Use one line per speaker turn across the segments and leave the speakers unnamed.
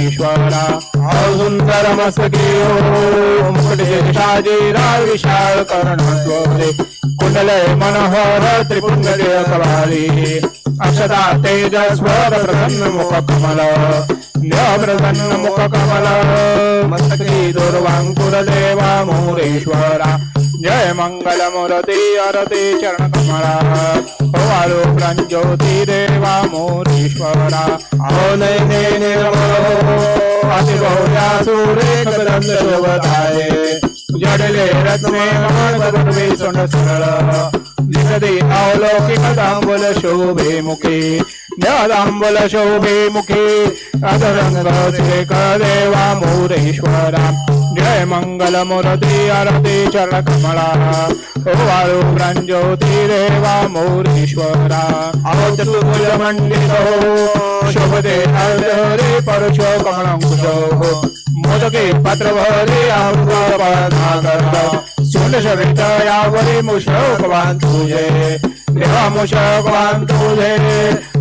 मोरेश्वरा सुंदर मस्तके ओ मुकुटशेषाजीराज विशाल कर्णत्वरे कुंडलय मनोहर त्रिपुंडले कवारी अक्षता तेजस्वर प्रसन्न मुख कमल प्रसन्न मुख कमल मस्तकी दुर्वांकुर देवा मोरेश्वरा जय मंगल मूर्ती अरती चरण कमला वाळू प्रंज्योती देवा मोरेश्वरा ओ नैने निर्मल अतिभव्या सुरेख दंड जडले रत्ने माणपदवे सोंड सरळ दिसदे अवलौकिक दांबल शोभे मुखे। दांबल शोभे मुखे। अधरंग श्रेख देवा मोरेश्वरा। जय मंगल मुरती आरती चरण कमला। ओ वाळू प्रांज्योती देवा मोरेश्वरा अहो चतुर्भुज मंडितो हो। शोभते हरे परशो कमळंकुशो मोदके पात्र भरे अमृत सोंड शवित यावरी मुशोकवान तुझे देवा मुशोकवान तुझे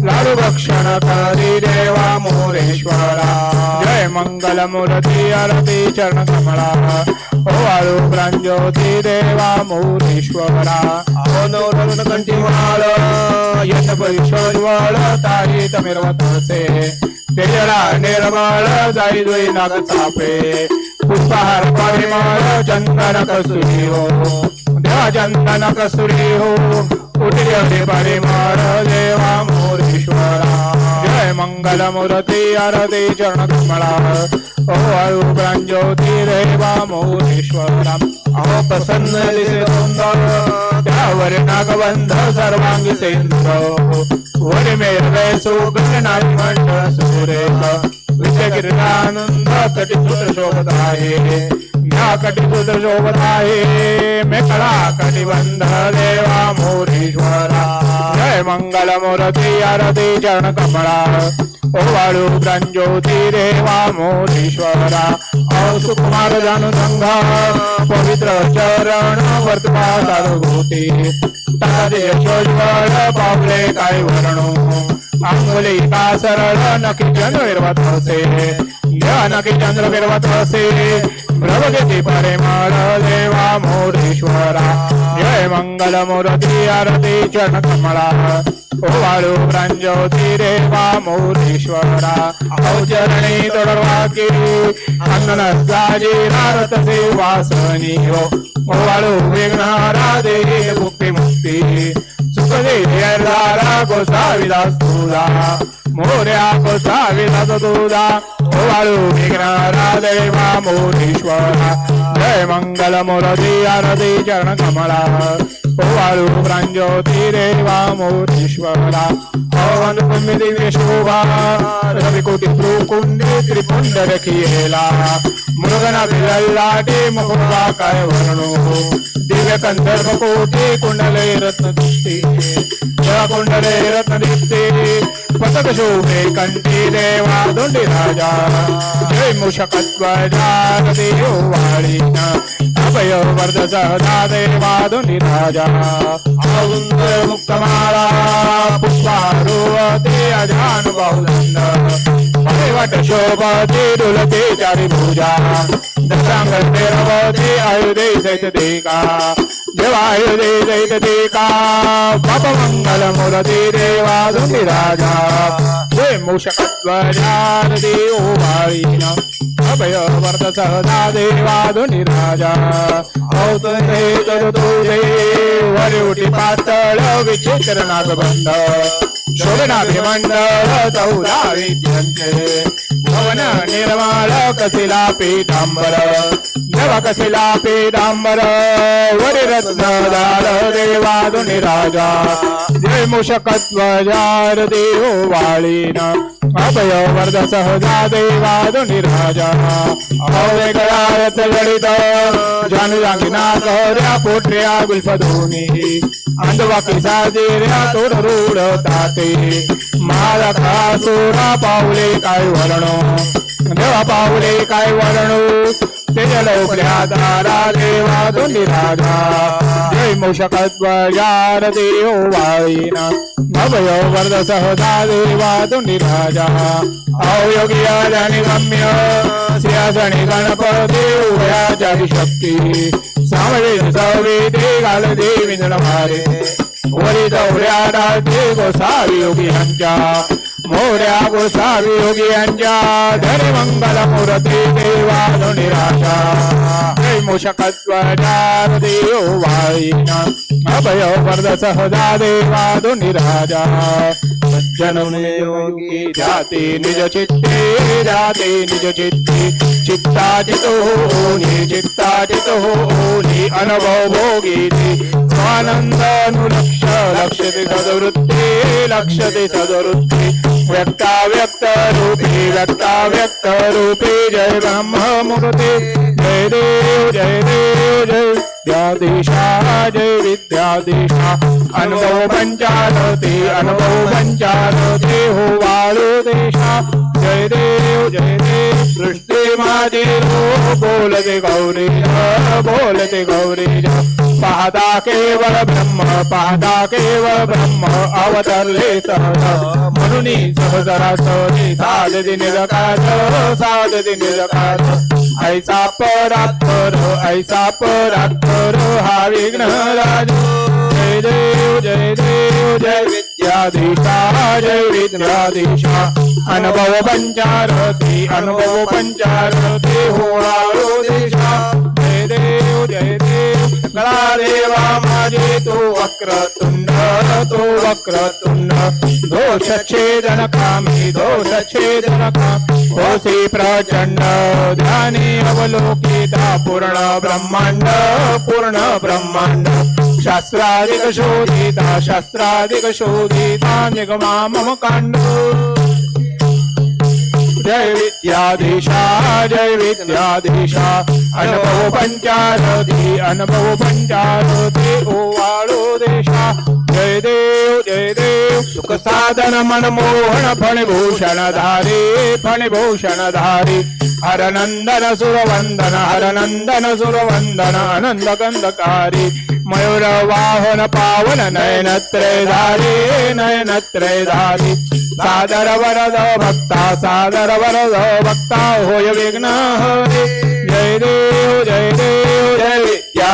लाडू भक्षण करी देवा मोरेश्वरा. जय मंगल मूर्ती आरती चरण कमला ओ वाळू प्रांज्योती देवा मोरेश्वरा. ओ नवरत्न कंठीमाळ यश परिशोज्वळ तारी तमिरवतसे तेजला निर्मळ जाई दुई नाग चापे. पुष्पहार परिमळ चंदन कसुरी हो देवा चंदन कसुरी हो उठले परिमळ देवा मोरेश्वरा जय मंगल मूर्ती आरती चरण कमळा ओ वायू प्रांज्योती देवा मोरेश्वरा अहो प्रसन्न दिसे त्यावर नागबंध सर्वांगी सेंद्र वर मेरवे सुगण नारी मंडळ सुरेख विजयगिरिनानंद कटिसूत्र शोभत आहे या कटिसूत्र शोभत आहे मेकळा कटिबंध देवा मोरेश्वरा जय मंगल मूर्ती आरती चरण कमळा ओवाळू वाळू प्रांज्योती देवा मोरेश्वरा औ सुकुमार जानु संघा पवित्र चरण वर्तमा सानुभूती तारे यशोज्वळ पावले काय वर्णो अंगुली का सरळ नकी चंद्र विरवत असे नकी चंद्र विरवत असे प्रभगती परिमळ देवा मोरेश्वरा. जय मंगल मूर्ती आरती चरण कमळा. ओवाळू प्रांजोती प्रांज्योती देवा मोरेश्वरा. औचरणी तोडवा किरी अंगन साजी नारत वासनी हो. ओवाळू वाळू विघ्नारा दे मुक्ती मुक्ती सुखदेव्यारा गोसाविदास तुझा मोर्या गोसाविदास तुझा ओ वाळू विघ्नारा देवा मोरेश्वरा जय मंगल मूर्ती आरती चरण कमला ओ वाळू प्रांज्योती देवा मोरेश्वरा पवन दिव्य शोभा रवी कोटी कुंडी त्रिपुंड रखियेला मृगना बिलाटे मुकुंदा काय वर्णो दिव्य कंदर्प कोटी कुंडले रत्न दिसते जया कुंडले रत्न दिसते पतक शोभे कंठी देवा दोंडी राजा जय मुषकत्वजा देव वाळीना अभय वर्ध सहदा देवा दोंडी राजा औंद मुक्तमाला पुष्पारुवते अजान बहुदंड वट शोभते डुलते चारी भुजा दशांग रवते आयुधे सहित देका देवा आयुधे मंगल मूर्ती देवा देव वाळीन अभय वर्त सहदा देवाधुनी दुंदी राजा औतरे तुझे वरी उठी पातळ विचित्र नागबंध। शोभनाभिमंडळ चौदा विद्यंते भवन निर्माळ कसिला पीतांबर नव कसिला पीतांबर वरी रत्नदार देवादुनि राजा जय मूषकत्वजार देव वाळीना। अभय वर्ध सहजा देवादुनि राजा अवय गळायत लढित जानु जांगिना गौऱ्या पोटऱ्या गुल्फधोनी अंधवाकी साजेऱ्या तोड रूढ ताते मालका सोरा पावले काय वरणो देवा पावले काय वरणो तेजलोकल्या दारा देवा दोन्ही राजा जय मूषकध्वजार देव वाळीना अभय वर्ध सहदा देवा दोन्ही राजा. अवयोगी आणि गम्य सिंहासनी गणपती उभया शक्ती. सावळे सवे ते घाल देवी मारे वरी दौऱ्या राजे गोसावी योगी यांच्या. मोऱ्या गोसावी योगी यांच्या. धरे मंगल मूर्ती देवा निराशा जय देव वाईना अभय वरद सहजा देवा निराजा सज्जनुने योगी जाते निज चित्ते जाते निज चित्ते चित्ताजितो होनी चित्ताजितो होनी अनुभव भोगी स्वानंद अनुलक्ष लक्षते सदवृत्ती लक्षते सदवृत्ती व्यक्ता व्यक्त रूपी व्यक्ता व्यक्त रूपी जय ब्रह्म मूर्ती जय देव जय देव जय विद्याधीशा जय विद्याधीशा अनुभव पंचारती अनुभव पंचारती हो वाळू देशा जय देव जय देव सृष्टी माझे रो बोलते गौरी बोलते गौरी पाहता केवळ ब्रह्म पाहता केवळ ब्रह्म अवतरले सहज म्हणून सहजरा सहजी साधती निरकाच साधती निरकाच ऐसा परात्पर ऐसा परात्पर हा विघ्न राजो। जय देव जय देव जय विद्याधीशा जय विद्याधीशा। अनुभव पंचारती अनुभव पंचारती हो देशा। जय देव जय देव कला देवा माझे तो वक्रतुंड तो वक्रतुंड। दोष छेदन कामी दोष छेदन काम होसी प्रचंड ध्यानी अवलोकिता पूर्ण ब्रह्मांड पूर्ण ब्रह्मांड. शास्त्राधिक शोधिता शास्त्राधिक शोधिता निगमा मम कांड. जय विद्याधीशा जय विद्याधीशा. अनुभव पंचारती अनुभव पंचारती वाळो देशा. जय देव जय देव सुख साधन मनमोहन फणभूषण धारी फणभूषण हर नंदन सुरवंदन हरनंदन सुरवंदन आनंद गंधकारी मयूर वाहन पावन नयनत्रे धारी नयनत्रे धारी सादर वरद भक्ता सादर वरद भक्ता होय विघ्न हरे जय देव जय देव जय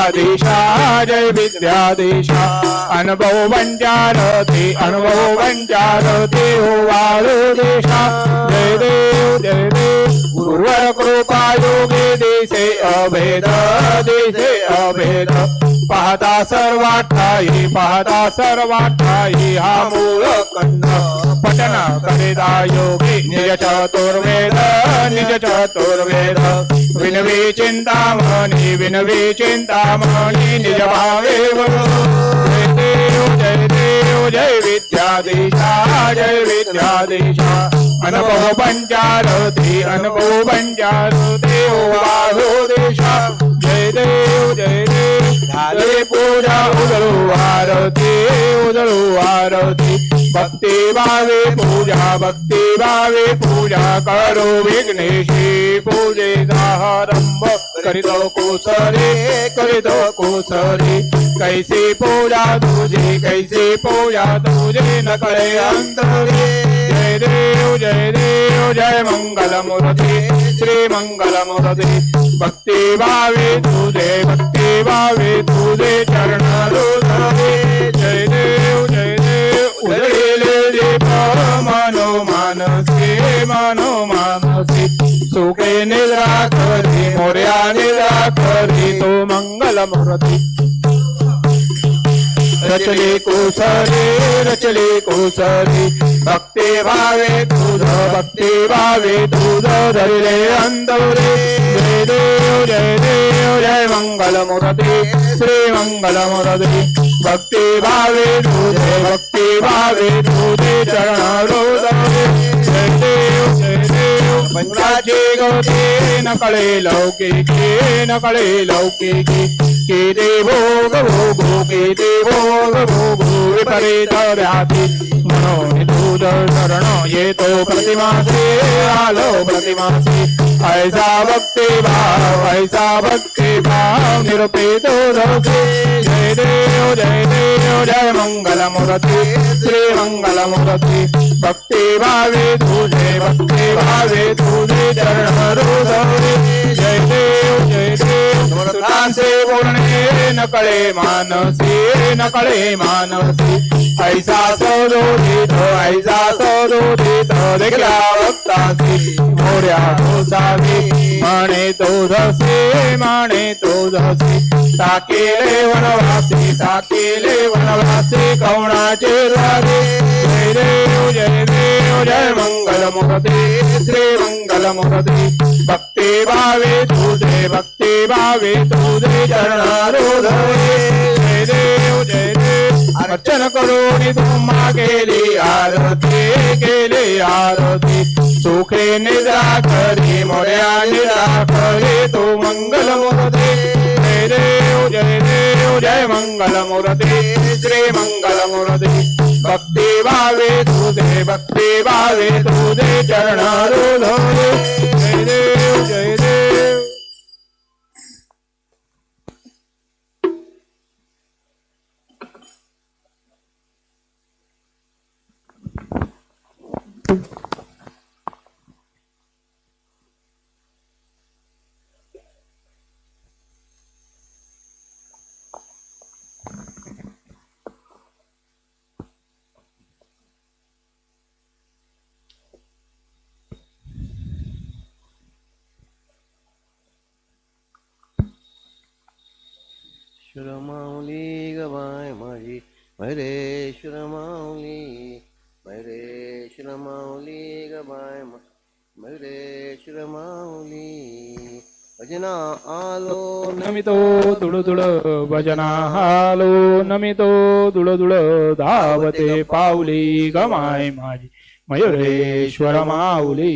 विद्याधीशा जय विद्याधीशा। अनुभव पंचारती अनुभव पंचारती हो वाळू देशा। जय देव जय देव गुरुवर कृपा योगे देशे अभेद देशे अभेद। पाहता सर्वाठाई पाहता सर्वाठाई हा मूळ कन्न वचन करिता योगी निज चतुर्वेद निज चतुर्वेद विनवी चिंतामणी विनवी चिंतामणी निज भावे जय देव जय देव जय विद्याधीशा जय विद्याधीशा। अनुभव पंचारती अनुभव पंचारती ओ बाहो देशा जय देव जय देव झाले पूजा उदळू आरती उदळू आरती भक्ती भावे पूजा भक्ती भावे पूजा करो विघ्नेशी पूजे आरंभ करीतो कोसरे करीतो कोसरे कैसी पूजा तुझे कैसी पूजा तुझे न कळे अंतरे जय देव जय देव जय मंगल मूर्ती श्री मंगल मूर्ती भक्ती भावे तुझे भक्ती भावे तुझे चरण धरे जय देव जय देव उदळलेले दीप मनो मानसे मनो मानसे सुखे निद्रा करी मोर्या निद्रा करी तो मंगल मूर्ती रचले कोसरे रचले कोसरे. भक्ते भावे तुझ भक्ते भावे तुझ धरले अंधवरे जय देव जय देव जय मंगल मूर्ती श्री मंगल मूर्ती. भक्ते भावे तुझे भक्ते भावे तुझे चरण रोदरे जय देव जय देव पंचाची गौते न कळे लौकिकी न कळे लौकिकी. किती भोग भोगू किती भोग भोगू विपरीत व्याधी. म्हणून तुझ शरण येतो प्रतिमासी आलो प्रतिमासी ऐसा भक्ती भाव ऐसा भक्ती भाव निरुपितो धोसे जय देव जय देव जय मंगल मूर्ती. श्री मंगल मूर्ती. भक्ती भावे तुझे भक्ती भावे तुझे चरण नकळे मानसी नकळे मानसी. ऐसा सरोदित ऐसा सरोदित देखला भक्तासी मोर्या तुझावी म्हणे तो धसे म्हणे तो धसे. टाकेले वनवासी टाकेले वनवासी कवणाचे राजे. जय देव जय देव जय मंगल मूर्ती श्री मंगल मूर्ती. भक्ती भावे तुझे भक्ती भावे तुझे चरणारोधये जय अर्चन करून तुम्हा केली आरती केली आरती. सुखे निद्रा करी मोर्या निद्रा करी तू मंगल मूर्ती. जय देव जय देव जय मंगल मूर्ती. श्री मंगल मूर्ती. भक्ती भावे तुझे भक्ती भावे तुझे चरणारोधये जय देव जय देव
श्रमावली गबाय माझी मैरेश्वर माऊली मैरेश्वर माऊली गबाय मैरेश्वर माऊली भजना आलो
नमितो धुळ धुळ भजना आलो नमितो धुळ धुळ धावते पावली ग माय माझी मयुरेश्वर माऊली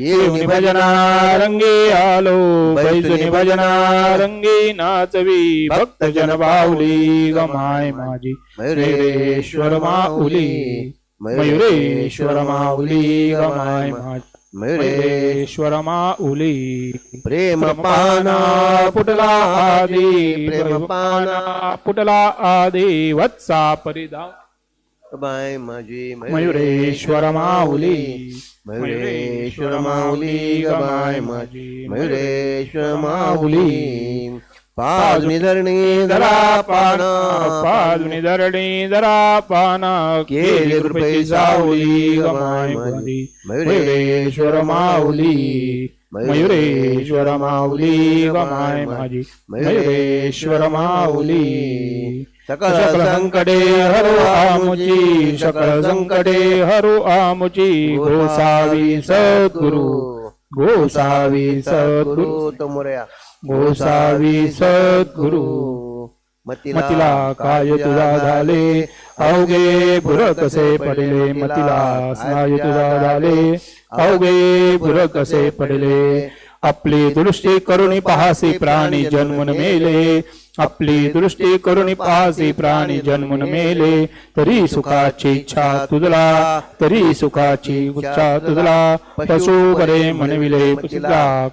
येऊनी भजना रंगी आलो बैजुनी भजना रंगी नाचवी भक्त जन बाऊली गमाय माझी मयुरेश्वर माऊली मयुरेश्वर माऊली गमाय माझी मयुरेश्वर माऊली
प्रेम
पाना पुटला आदी
प्रेम
पाना पुटला आदी वत्सा परिधा.
बाय माझी
मयुरेश्वर माऊली
मयुरेश्वर माऊली गबाय माझी. मयुरेश्वर माऊली. पाजुनी धरणी धरा पाना.
पादुनी धरणी धरा पाना. केली कृपे सावली गमाय माझी. मयुरेश्वर माऊली. मयुरेश्वर माऊली गमाय माझी. मयुरेश्वर माऊली. सकल संकटे हरो आमुची सकल संकटे हरो आमुची। गोसावी सद्गुरु। गोसावी सद्गुरु।
तो मोरया
गोसावी सद्गुरु। मतिला काय तुझा झाले? अवघे भुर कसे पडले? मतिला स्नायू तुझा झाले? अवघे भुर कसे पडले? आपली दृष्टी करुणी पाहासी प्राणी जन्मून मेले। आपली दृष्टी करुणी पाहासी प्राणी जन्मून मेले तरी सुखाची इच्छा तुझला तरी सुखाची इच्छा तुझला पशु बरे म्हणविले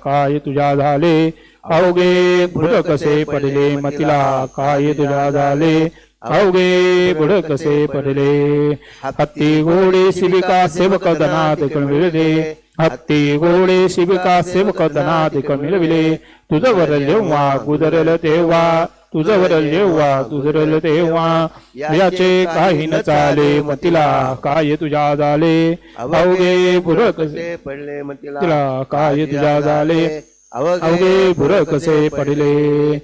काय तुझ्या झाले? अवघे बुड कसे पडले मतिला काय तुझ्या झाले? अवघे बुड कसे पडले. हत्ती घोडे शिबिका सेवक दनात मिळले हत्ती घोडे शिबिका सेवक दनात मिळविले. तुझं वरल जेव्हा गुदरल तेव्हा तुझं वरल जेव्हा गुजरल तेव्हा याचे काही न चाले मतिला काय तुझ्या झाले अवघे कसे
पडले मग तिला
तिला काय तुझ्या झाले अवघे भुर कसे पडले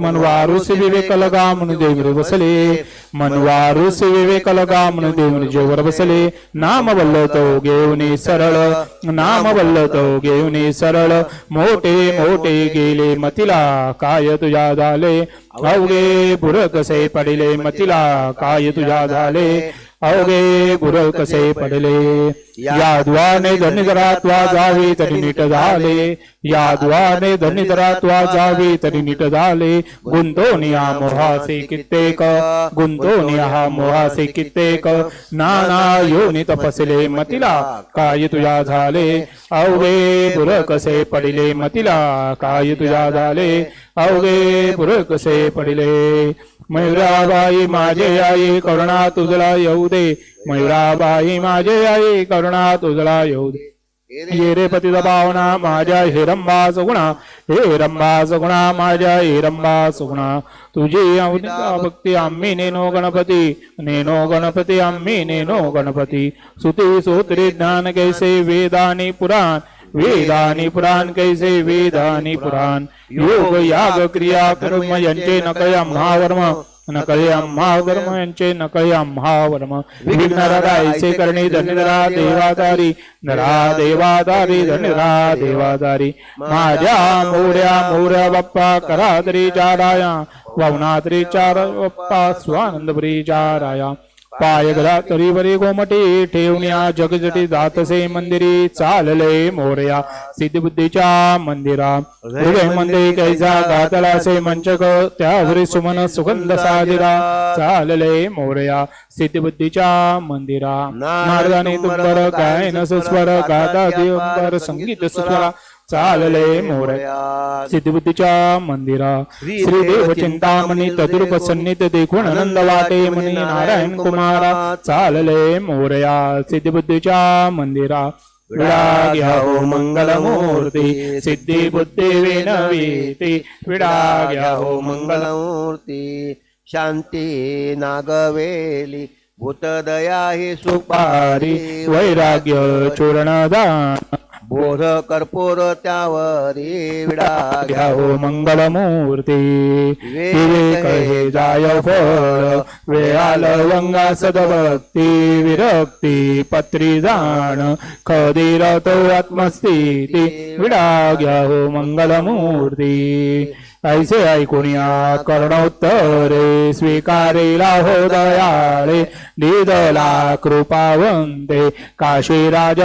मनवारुस विवेक लगा म्हणून देवर बसले मनवारुस विवेक लगा म्हणून देवर जेवर बसले. नाम बल्लतो घेऊन सरळ. नाम बल्लतो घेऊन सरळ. मोठे मोठे गेले मतिला काय तुझ्या झाले? अवघे भुर कसे पडले मतिला काय तुझ्या झाले? अवघे भुर कसे पडले. या द्वाने धनिधरात्वा जावे तरी नीट झाले. या द्वाने धनिधरात्वा जावे तरी नीट झाले. गुंतोनिया मोहासे कित्येक गुंतोनिया मोहासे कित्येक. नाना योनी तपसले मतिला काय तुझ्या झाले? अवघे पुर कसे पडिले मतिला काय तुझ्या झाले? अवघे पुर कसे पडिले? मयुराबाई माझे आई करुणा तुझला येऊ दे. मयुराबाई माझे आई करुणा तुझला येऊ दे. ये रे पती भावना माझ्या हिरंबा सगुणा. हे रंबा सगुणा माझ्या हिरंबा सगुणा. तुझी अवनिका भक्ती आम्ही नेनो गणपती. नेनो गणपती आम्ही नेनो गणपती. सुती सूत्री ज्ञान कैसे वेदानी पुराण. वेदानी पुराण कैसे वेदानी पुराण. योग याग क्रिया कर्म यांचे नकया महावर्म. नकया महावर्म यांचे नकया महावर्म विघ्नरायचे करणे धनरा देवादारी नरा देवादारी धनरा देवादारी माझ्या मोऱ्या मोऱ्या बाप्पा करा तरी चाराया ववना तरी चार बाप्पा स्वानंद चाराया पाय गदा तरी बरी गोमटी ठेवण्या जगजटी दातसे मंदिरी चालले मोरया. सिद्धिबुद्धीच्या मंदिरा. हृदय मंदिर कैसा गातलासे मंचक त्यावरी सुमन सुगंध सादिरा चालले मोरया सिद्धिबुद्धीच्या मंदिरा. नारदाने तुंबर गायन सुस्वर गाता दिवंबर संगीत सुस्वरा. चालले मोरया. सिद्धिबुद्धीच्या मंदिरा. श्री देव चिंतामणी तदुर्प सन्नित देखून आनंद वाटे मुनी नारायण कुमारा. चालले मोरया. सिद्धिबुद्धीच्या मंदिरा. विडा घ्या हो मंगलमूर्ती. सिद्धी बुद्धी विनवीती विडा घ्या हो मंगल
मंगलमूर्ती. शांती नागवेली. भूतदया ही
सुपारी.
सुपारी
वैराग्य चूर्णदान
बोध कर्पूर त्यावरी विडा
घ्या. हो मंगलमूर्ती. विवेक हे जाय फळ. वेळाल वंगा सदभक्ती विरक्ती पत्री जाण. खदीर तो आत्मस्थिती. विडा घ्या हो मंगलमूर्ती. ऐसे ऐकुनिया कर्णोत्तरे स्वीकारेला हो दयाळे निदला कृपावंते काशीराज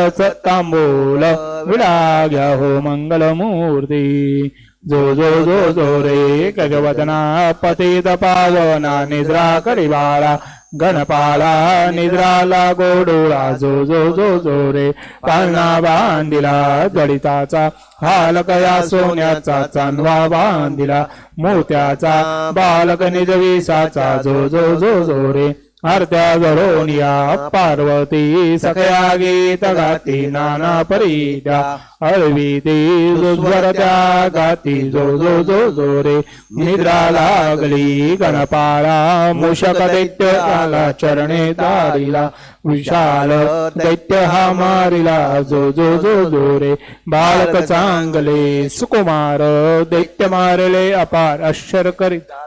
तांबूल विडा घ्या हो मंगलमूर्ती। जो जो जो जो रे गजवदना पतित पावना निद्रा करी बाळा गणपाला निद्राला गोडोळा जो जो जो जो रे. पाळणा बांधिला जडिताचा हालकया सोन्याचा चांदवा बांधिला मोत्याचा बालक निजविसाचा जो जो जो जो रे. आरत्या जळोनिया पार्वती सखया गीत गाती नाना परीत्या हळवी ती त्या गाती जो जो जो जो रे. निद्रा लागली गणपाळा मूषक दैत्य आला चरणे तारिला विशाल दैत्य हा मारिला जो जो जो जो रे. बालक चांगले सुकुमार दैत्य मारले अपार अश्चर करीता.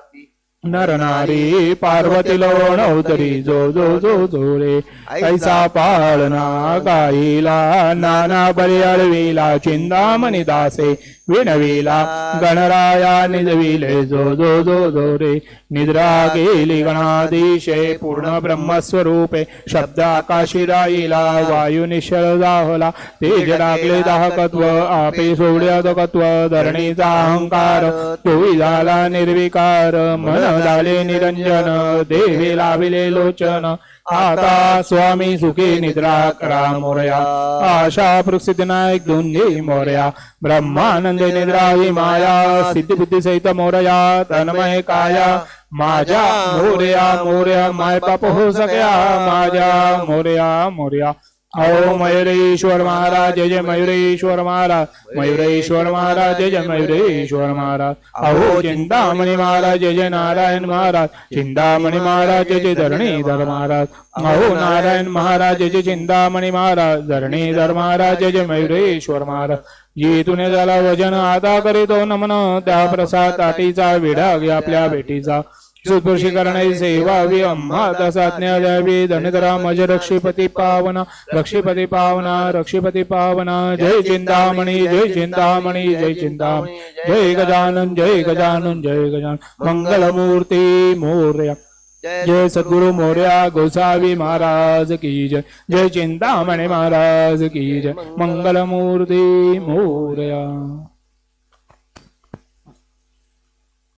नर नारी पार्वती लोणवतरी जो जो जो जो रे. कैसा पाळणा गाईला नाना बरे अळविला चिंदामणी दासे. विणविला गणराया निजविले जो जो जो जो रे. निद्रा गेली गणाधीशे पूर्ण ब्रह्मस्वरूपे. शब्द आकाशी राहिला वायू निश्चल जाहला. तेज लागले दाहकत्व आपे सोडले अदकत्व धरणीचा अहंकार. तोही झाला निर्विकार मन झाले निरंजन देवी लाविले लोचन. आता स्वामी सुखी निद्रा करा मोरया. आशा प्रसिद्ध नायक दोन्ही मोरया. ब्रह्मानंद निद्रा ही माया सिद्धी बुद्धी सहित मोरया तन्मय काया. माझ्या मोर्या मोर्या माय बाप हो सगळ्या माझ्या मोर्या मोर्या. अहो मयुरेश्वर महाराज जय जय मयुरेश्वर महाराज. मयुरेश्वर महाराज जय जय मयुरेश्वर महाराज. अहो चिंतामणी महाराज जय जय नारायण महाराज. चिंतामणी महाराज जय जय धरणीधर महाराज. अहो नारायण महाराज जय जय चिंतामणी महाराज. धरणीधर महाराज जय जय मयुरेश्वर महाराज. जेतून झाला वजन आता करीतो नमन. त्या प्रसाद ताटीचा विडा घे आपल्या भेटीचा. सुस्पृशी करणे सेवावी अम्मा. तसा ज्ञा द्यावी धनधरा मज रक्षीपती पावना. रक्षीपती पावना रक्षीपती पावना. जय चिंतामणी जय चिंतामणी जय चिंतामणी. जय गजानन जय गजानन जय गजानन. मंगलमूर्ती मोर्या. जय सद्गुरु मोर्या गोसावी महाराज की जय. जय चिंतामणी महाराज की जय. मंगलमूर्ती मोर्या.